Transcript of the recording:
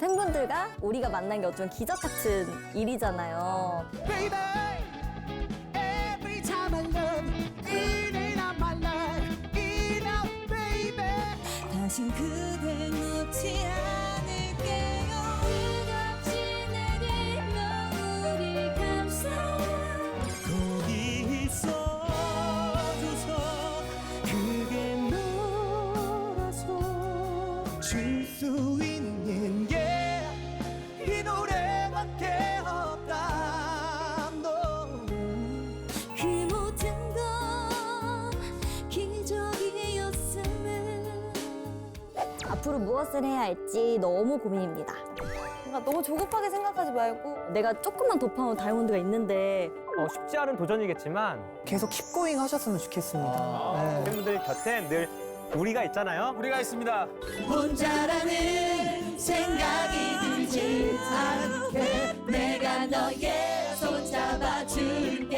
팬분들과 우리가 만난 게 어쩌면 기적 같은 일이잖아요. Baby, every time I love you, in and out my life, in out, baby. 다신 그댈 놓지 않을게요 끝없이 내게 너무리 감사해 거기 있어줘서 그게 너라서 줄 수 있는 게 앞으로 무엇을 해야 할지 너무 고민입니다. 뭔가 너무 조급하게 생각하지 말고 내가 조금만 더 파면 다이아몬드가 있는데 어, 쉽지 않은 도전이겠지만 계속 킵고잉 하셨으면 좋겠습니다. 네. 팬분들 곁에 늘 우리가 있잖아요. 우리가 있습니다. 혼자라는 생각이 들지 않게 내가 너의 손 잡아줄게